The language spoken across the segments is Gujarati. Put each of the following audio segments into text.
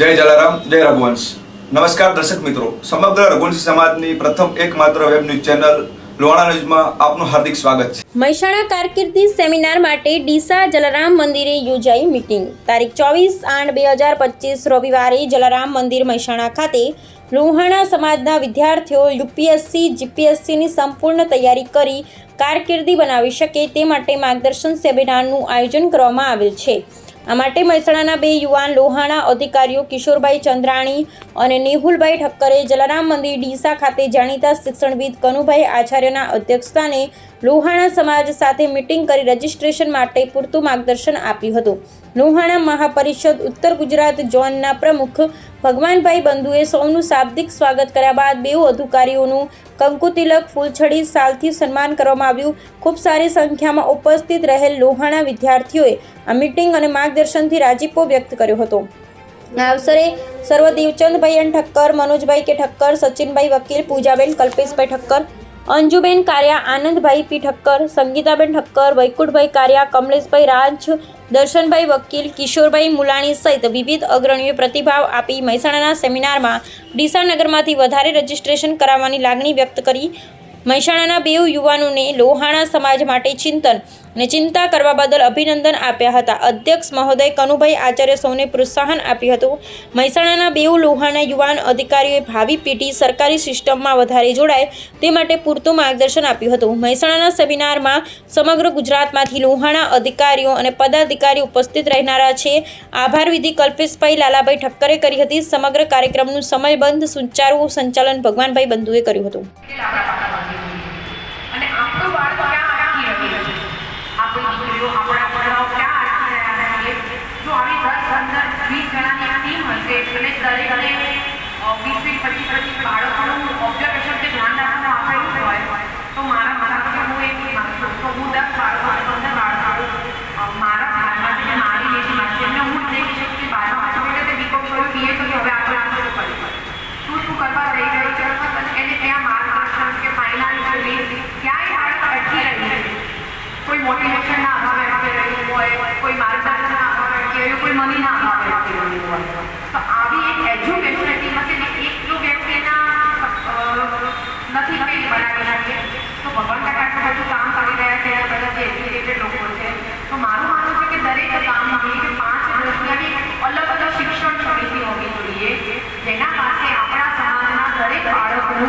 જય જલારામ, જય રઘુવંશ. નમસ્કાર દર્શક મિત્રો. સમગ્ર રઘુવંશી સમાજની પ્રથમ એકમાત્ર વેબ ન્યૂઝ ચેનલ મહેસાણા કારકિર્દી સેમિનાર માટે ડીસા જલારામ મંદિરે યોજાઈ મીટિંગ. તારીખ ચોવીસ આઠ બે હજાર પચીસ રવિવારે જલારામ મંદિર મહેસાણા ખાતે લોહાણા સમાજના વિદ્યાર્થીઓ યુપીએસસી, જીપીએસસીની સંપૂર્ણ તૈયારી કરી કારકિર્દી બનાવી શકે તે માટે માર્ગદર્શન સેમિનારનું આયોજન કરવામાં આવેલ છે. આ માટે મહેસાણાના બે યુવાન લોહાણા અધિકારીઓ કિશોરભાઈ ચંદ્રાણી અને નેહુલભાઈ ઠક્કરે જલારામ મંદિર ડીસા ખાતે જાણીતા શિક્ષણવિદ કનુભાઈ આચાર્યના અધ્યક્ષસ્થાને લોહાણા સમાજ સાથે મિટિંગ કરી રજીસ્ટ્રેશન માટે પૂરતું માર્ગદર્શન આપ્યું હતું. લોહાણા મહાપરિષદ ઉત્તર ગુજરાત ઝોનના પ્રમુખ ભગવાનભાઈ બંધુએ સૌનું શાબ્દિક સ્વાગત કર્યા બાદ બેઉ અધિકારીઓનું કંકુતિલક ફૂલછડી સાલથી સન્માન કરવામાં આવ્યું. ખૂબ સારી સંખ્યામાં ઉપસ્થિત રહેલ લોહાણા વિદ્યાર્થીઓએ આ મિટિંગ અને માર્ગદર્શનથી રાજીપો વ્યક્ત કર્યો હતો. આ અવસરે સર્વ દેવચંદભાઈ એન ઠક્કર, મનોજભાઈ કે ઠક્કર, સચિનભાઈ વકીલ, પૂજાબેન કલ્પેશભાઈ ઠક્કર અંજુબેન કારિયા, આનંદભાઈ પી ઠક્કર, સંગીતાબેન ઠક્કર, વૈકુંઠભાઈ કારિયા, કમલેશભાઈ રાજ, દર્શનભાઈ વકીલ, કિશોરભાઈ મુલાણી સહિત વિવિધ અગ્રણીઓએ પ્રતિભાવ આપી મહેસાણાના સેમિનારમાં ડીસાનગરમાંથી વધારે રજીસ્ટ્રેશન કરાવવાની લાગણી વ્યક્ત કરી. મહેસાણાના બેઉ યુવાનોને લોહાણા સમાજ માટે ચિંતન અને ચિંતા કરવા બદલ અભિનંદન આપ્યા હતા. અધ્યક્ષ મહોદય કનુભાઈ આચાર્ય સૌને પ્રોત્સાહન આપ્યું હતું. મહેસાણાના બેઉ લોહાણા યુવાન અધિકારીઓએ ભાવિ પેઢી સરકારી સિસ્ટમમાં વધારે જોડાય તે માટે પૂરતું માર્ગદર્શન આપ્યું હતું. મહેસાણાના સેમિનારમાં સમગ્ર ગુજરાતમાંથી લોહાણા અધિકારીઓ અને પદાધિકારી ઉપસ્થિત રહેનારા છે. આભાર વિધિ કલ્પેશભાઈ લાલાભાઈ ઠક્કરે કરી હતી. સમગ્ર કાર્યક્રમનું સમયબંધ સુચારું સંચાલન ભગવાનભાઈ બંધુએ કર્યું હતું.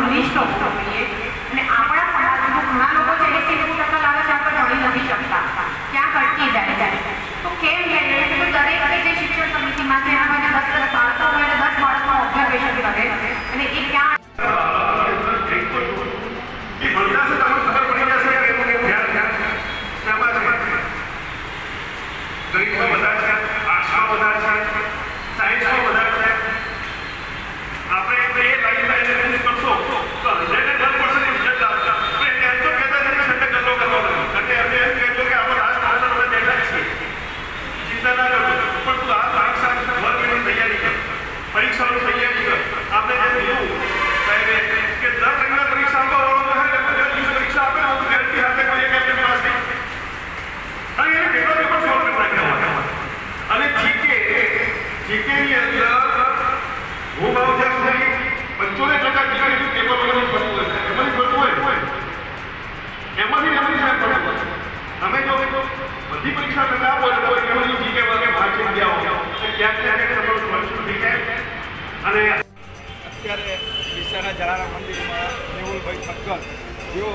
Liśno to mnie. પંચોતેર ટકા જીકે પેપર ભરવું હોય. એમાંથી એમાંથી સાહેબ ભરવું તમે જો બધી પરીક્ષા તમે આપો એટલે કોઈ એમાંથી જીકે વગર ક્યાંક ક્યાંક તમારું શરૂ થઈ અને અત્યારે ડીસાના જલારામ મંદિરમાં મેહુલભાઈ ઠક્કર, જેઓ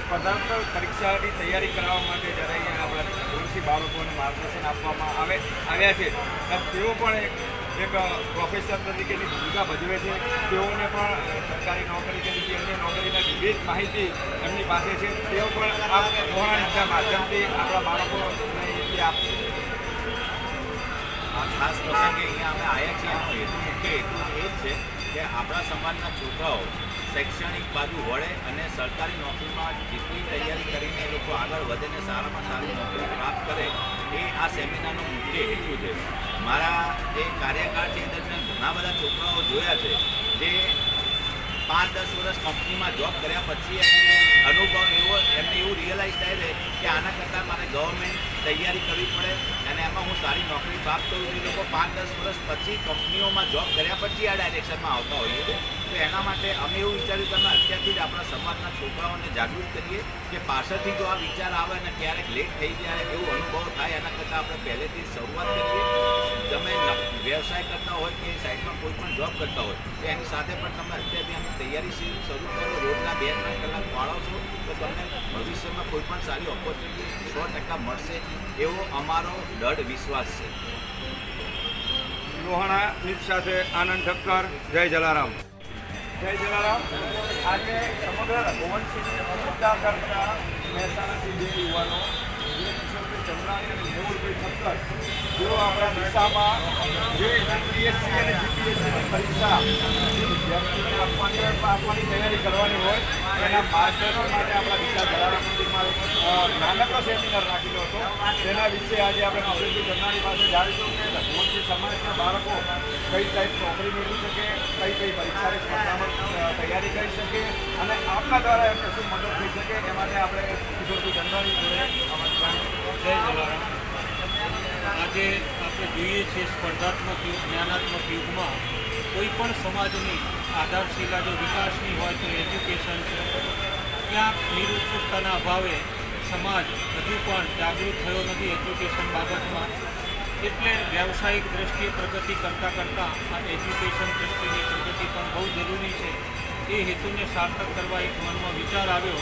સ્પર્ધાત્મક પરીક્ષાની તૈયારી કરાવવા માટે જ્યારે અહીંયા આપણા ધોરણથી બાળકોને માર્ગદર્શન આપવામાં આવે, આવ્યા છે. તેઓ પણ એક એક પ્રોફેસર તરીકેની ભૂમિકા ભજવે છે. તેઓને પણ સરકારી નોકરી કે બીજી અન્ય નોકરીના વિવિધ માહિતી એમની પાસે છે. તેઓ પણ આ પૌરાણિકના માધ્યમથી આપણા બાળકોને આપશે આ ખાસ પ્રસંગે અહીંયા અમે આવ્યા છીએ. એનો મુખ્ય હેતુ એ જ છે કે આપણા સમાજના છોકરાઓ શૈક્ષણિક બાજુ વળે અને સરકારી નોકરીમાં જેટલી તૈયારી કરીને લોકો આગળ વધે ને સારામાં સારી નોકરી પ્રાપ્ત કરે, એ આ સેમિનારનો મુખ્ય હેતુ છે. મારા જે કાર્યકાળ છે દરમિયાન ઘણા બધા છોકરાઓ જોયા છે, જે પાંચ દસ વર્ષ કંપનીમાં જોબ કર્યા પછી અનુભવ એવો, એમને એવું રિયલાઇઝ થાય છે કે આના કરતાં મારે ગવર્મેન્ટ તૈયારી કરવી પડે અને એમાં હું સારી નોકરી પ્રાપ્ત કરું એ લોકો પાંચ દસ વર્ષ પછી કંપનીઓમાં જોબ કર્યા પછી આ ડાયરેક્શનમાં આવતા હોઈએ છીએ તો એના માટે અમે એવું વિચાર્યું કે અમે અત્યારથી જ આપણા સમાજના છોકરાઓને જાગૃત કરીએ કે પાછળથી જો આ વિચાર આવે અને ક્યારેક લેટ થઈ જાય, એવો અનુભવ થાય, એના કરતાં આપણે પહેલેથી શરૂઆત કરીએ. તમે વ્યવસાય કરતા હોય કે સાઈડમાં કોઈ પણ જોબ કરતા હોય, તો એની સાથે પણ તમે અત્યારથી આની તૈયારી શરૂ કરો. રોજના બે ત્રણ કલાક ફાળવશો, તો તમને ભવિષ્યમાં કોઈ પણ સારી ઓપોર્ચ્યુનિટી સો ટકા મળશે. એવો અમારો દઢ વિશ્વાસ છે. લોહાણા સાથે આનંદ ઠક્કર, જય જલારામ. જય જલારામ. આજે સમગ્ર મુદ્દા કરતા મહેસાણાથી બે યુવાનો ચંદ્રાણી મેહુલભાઈ ઠક્કર જેઓ આપણા દિશામાં જે જીપીએસસી અને જીપીએસસીની પરીક્ષા વિદ્યાર્થીઓને તૈયારી કરવાની હોય એના માર્ગદર્શન માટે આપણા દિશા અ, નાનકડો સેમિનાર રાખેલો હતો તેના વિશે આજે આપણે કિશોરભાઈ ચંદ્રાણી પાસે જાણીશું કે રઘુવંશી સમાજના બાળકો કઈ ટાઈપ નોકરી મેળવી શકે કઈ કઈ પરીક્ષાની સ્પર્ધામાં તૈયારી કરી શકે અને આપના દ્વારા એમને શું મદદ થઈ શકે એ માટે આપણે કિશોરભાઈ ચંદ્રાણી જોડે આજે આપણે જોઈએ છીએ સ્પર્ધાત્મક યુગ, જ્ઞાનાત્મક યુગમાં કોઈ પણ સમાજની આધારશિલા જો વિકાસની હોય તો એજ્યુકેશન છે. ક્યાંક નિરુત્સુકતાના અભાવે સમાજ હજુ પણ જાગૃત થયો નથી એજ્યુકેશન બાબતમાં. એટલે વ્યવસાયિક દ્રષ્ટિએ પ્રગતિ કરતાં કરતાં આ એજ્યુકેશન દ્રષ્ટિની પ્રગતિ પણ બહુ જરૂરી છે. એ હેતુને સાર્થક કરવા એક મનમાં વિચાર આવ્યો.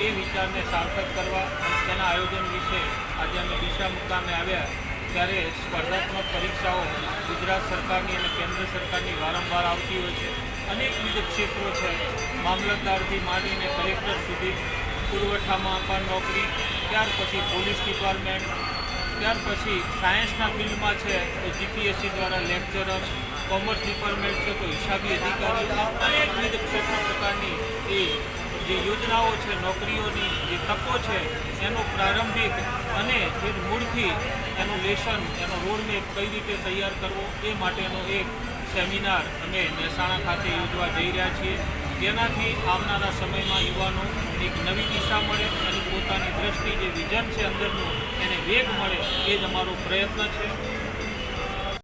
એ વિચારને સાર્થક કરવા અને તેના આયોજન વિશે આજે અમે દિશા મુકામે આવ્યા ત્યારે સ્પર્ધાત્મક પરીક્ષાઓ ગુજરાત સરકારની અને કેન્દ્ર સરકારની વારંવાર આવતી હોય છે. અનેકવિધ ક્ષેત્રો છે. મામલતદારથી માંડીને કલેક્ટર સુધી, પુરવઠામાં પણ નોકરી, ત્યાર પછી પોલીસ ડિપાર્ટમેન્ટ, ત્યાર પછી સાયન્સના ફિલ્ડમાં છે. તો જીપીએસસી દ્વારા લેક્ચરર કોમર્સ ડિપાર્ટમેન્ટ છે, તો હિસાબી અધિકારી અનેક વિવિધ ક્ષેત્ર પ્રકારની એ જે યોજનાઓ છે, નોકરીઓની જે તકો છે, એનો પ્રારંભિક અને જે મૂળથી એનું લેશન, એનો રોડમેપ કઈ રીતે તૈયાર કરવો, એ માટેનો એક સેમિનાર અમે મહેસાણા ખાતે યોજવા જઈ રહ્યા છીએ. જેનાથી આવનારા સમયમાં યુવાનો એક નવી દિશા મળે અને પોતાની દ્રષ્ટિ, જે વિઝન છે, અંદરનું, એને વેગ મળે, એ જ અમારો પ્રયત્ન છે.